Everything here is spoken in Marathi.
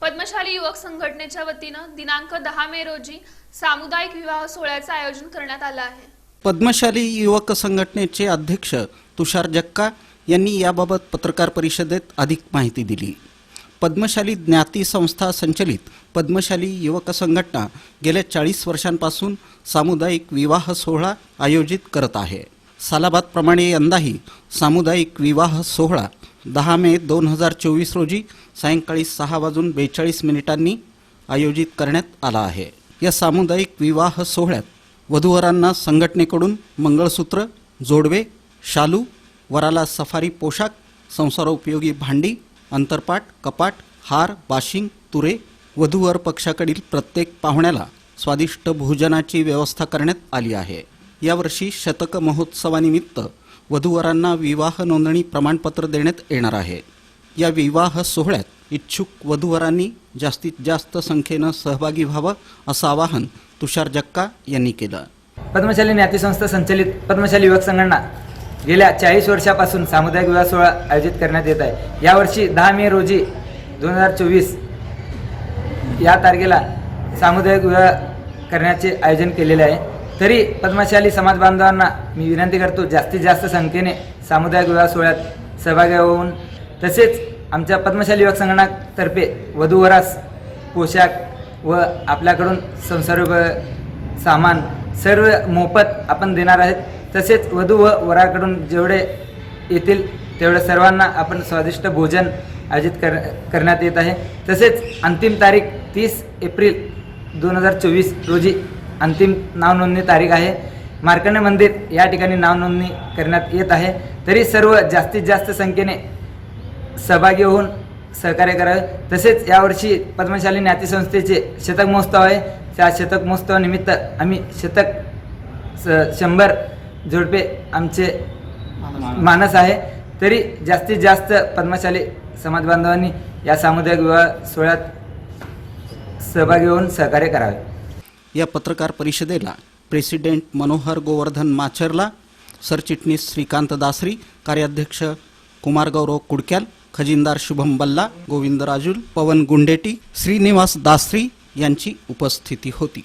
पद्मशाली युवक संघटनेच्या वतीनं दिनांक दहा मे रोजी सामुदायिक विवाह सोहळ्याचं आयोजन करण्यात आलं आहे. पद्मशाली युवक संघटनेचे अध्यक्ष तुषार जक्का यांनी याबाबत पत्रकार परिषदेत अधिक माहिती दिली. पद्मशाली ज्ञाती संस्था संचलित पद्मशाली युवक संघटना गेल्या चाळीस वर्षांपासून सामुदायिक विवाह सोहळा आयोजित करत आहे. सालाबादप्रमाणे यंदाही सामुदायिक विवाह सोहळा दहा मे दोन हजार चोवीस रोजी सायंकाळी सहा वाजून बेचाळीस मिनिटांनी आयोजित करण्यात आला आहे. या सामुदायिक विवाह सोहळ्यात वधूवरांना संघटनेकडून मंगळसूत्र जोडवे शालू वराला सफारी पोशाख संसारोपयोगी भांडी अंतरपाट कपाट हार बाशिंग तुरे वधूवर पक्षाकडील प्रत्येक पाहुण्याला स्वादिष्ट भोजनाची व्यवस्था करण्यात आली आहे. यावर्षी शतक महोत्सवानिमित्त वधूवरांना विवाह नोंदणी प्रमाणपत्र देण्यात येणार आहे. या विवाह सोहळ्यात इच्छुक वधूवरांनी जास्तीत जास्त संख्येनं सहभागी व्हावं असं आवाहन तुषार जक्का यांनी केलं. पद्मशाली ज्ञातीसंस्था संचलित पद्मशाली युवक संघटना गेल्या चाळीस वर्षापासून सामुदायिक विवाह सोहळा आयोजित करण्यात येत आहे. यावर्षी दहा मे रोजी दोन हजार चोवीस या तारखेला सामुदायिक विवाह करण्याचे आयोजन केलेले आहे. तरी पद्मशाली समाज बांधवांना मी विनंती करतो जास्तीत जास्त संख्येने सामुदायिक विवाह सोहळ्यात सहभागी होऊन तसेच आमच्या पद्मशाली युवक संघटनातर्फे वधूवरास पोशाख व आपल्याकडून संसर्ग सामान सर्व मोफत आपण देणार आहेत. तसेच वधू व वराकडून जेवढे येतील तेवढं सर्वांना आपण स्वादिष्ट भोजन आयोजित कर करण्यात येत आहे. तसेच अंतिम तारीख तीस एप्रिल दोन हजार चोवीस रोजी अंतिम नावनोंदणी तारीख आहे. मार्कंडे मंदिर या ठिकाणी नावनोंदणी करण्यात येत आहे. तरी सर्व जास्तीत जास्त संख्येने सहभागी होऊन सहकार्य करावे. तसेच यावर्षी पद्मशाली ज्ञाती संस्थेचे शतक महोत्सव आहे. त्या शतक महोत्सवानिमित्त आम्ही शतक स शंभर जोडपे आमचे मानस आहे. तरी जास्तीत जास्त पद्मशाली समाज बांधवांनी या सामुदायिक विवाह सोहळ्यात सहभागी होऊन सहकार्य करावे. या पत्रकार परिषदेला प्रेसिडेंट मनोहर गोवर्धन माचरला सरचिटणीस श्रीकांत दासरी कार्याध्यक्ष कुमार गौरव कुडक्याल खजिनदार शुभम बल्ला गोविंद राजूल पवन गुंडेटी श्रीनिवास दासरी यांची उपस्थिती होती.